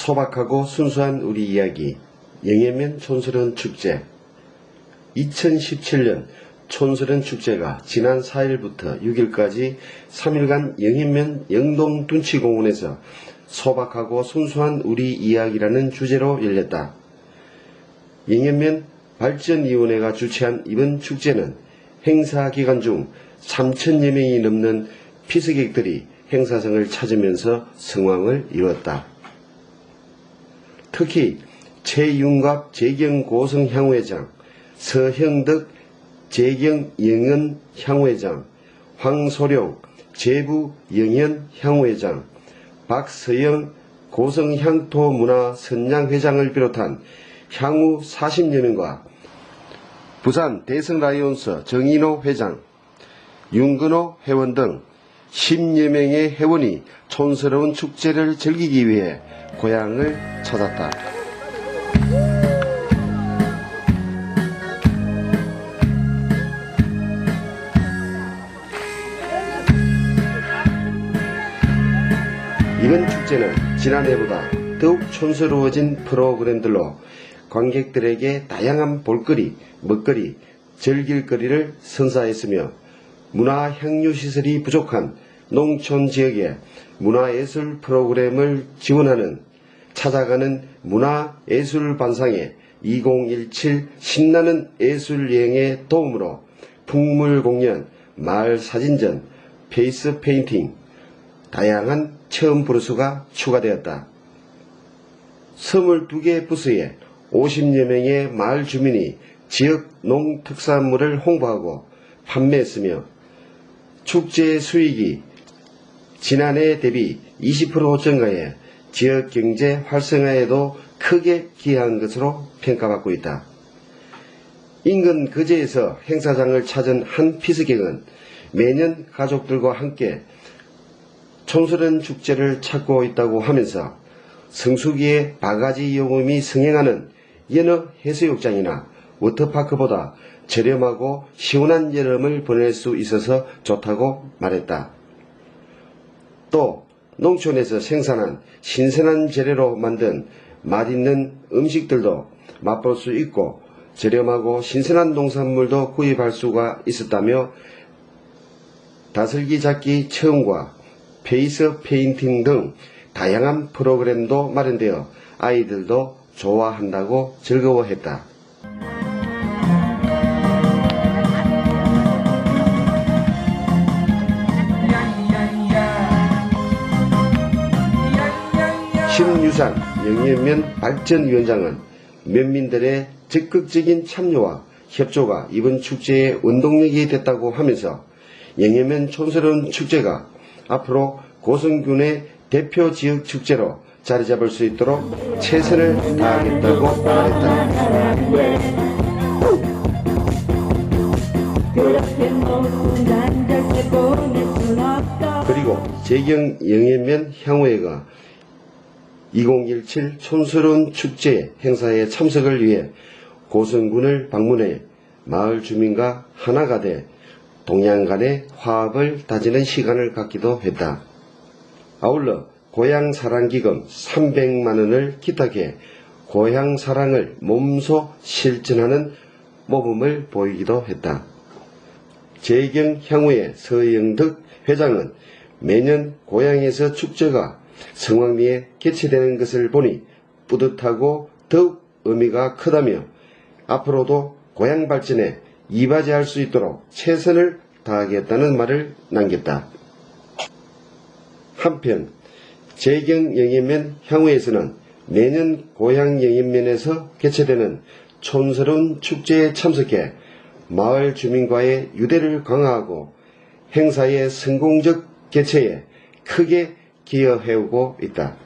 소박하고 순수한 우리 이야기 영예면 촌스러운 축제 2017년 촌스러운 축제가 지난 4일부터 6일까지 3일간 영예면 영동 둔치공원에서 소박하고 순수한 우리 이야기라는 주제로 열렸다. 영예면 발전위원회가 주최한 이번 축제는 행사 기간 중 3천여 명이 넘는 피서객들이 행사장을 찾으면서 성황을 이뤘다. 특히 최윤갑 재경 고성 향후회장, 서형덕 재경 영연 향후회장, 황소룡 제부 영연 향후회장, 박서영 고성 향토 문화 선양회장을 비롯한 향후 40여 명과 부산 대성라이온스 정인호 회장, 윤근호 회원 등 10여 명의 회원이 촌스러운 축제를 즐기기 위해 고향을 찾았다. 이번 축제는 지난해보다 더욱 촌스러워진 프로그램들로 관객들에게 다양한 볼거리, 먹거리, 즐길거리를 선사했으며 문화 향유 시설이 부족한 농촌 지역에 문화예술 프로그램을 지원하는 찾아가는 문화예술 반상회 2017 신나는 예술여행의 도움으로 풍물 공연, 마을 사진전, 페이스 페인팅, 다양한 체험 브루스가 추가되었다. 22개 부스에 50여 명의 마을 주민이 지역 농특산물을 홍보하고 판매했으며 축제 수익이 지난해 대비 20% 증가해 지역 경제 활성화에도 크게 기여한 것으로 평가받고 있다. 인근 거제에서 행사장을 찾은 한 피서객은 매년 가족들과 함께 촌스러운 축제를 찾고 있다고 하면서 성수기에 바가지 요금이 승행하는 여느 해수욕장이나 워터파크보다 저렴하고 시원한 여름을 보낼 수 있어서 좋다고 말했다. 또 농촌에서 생산한 신선한 재료로 만든 맛있는 음식들도 맛볼 수 있고 저렴하고 신선한 농산물도 구입할 수가 있었다며 다슬기 잡기 체험과 페이스 페인팅 등 다양한 프로그램도 마련되어 아이들도 좋아한다고 즐거워했다. 유산 영예면 발전위원장은 면민들의 적극적인 참여와 협조가 이번 축제의 원동력이 됐다고 하면서 영예면 촌스러운 축제가 앞으로 고성군의 대표 지역 축제로 자리 잡을 수 있도록 최선을 다하겠다고 말했다. 그리고 재경 영예면 향후회가 2017 촌스러운 축제 행사에 참석을 위해 고성군을 방문해 마을 주민과 하나가 돼 동양 간의 화합을 다지는 시간을 갖기도 했다. 아울러 고향 사랑 기금 300만 원을 기탁해 고향 사랑을 몸소 실천하는 모범을 보이기도 했다. 재경 향후의 서영덕 회장은 매년 고향에서 축제가 성황리에 개최되는 것을 보니 뿌듯하고 더욱 의미가 크다며 앞으로도 고향 발전에 이바지할 수 있도록 최선을 다하겠다는 말을 남겼다. 한편 재경 영인면 향후에서는 매년 고향 영인면에서 개최되는 촌스러운 축제에 참석해 마을 주민과의 유대를 강화하고 행사의 성공적 개최에 크게 기여해오고 있다.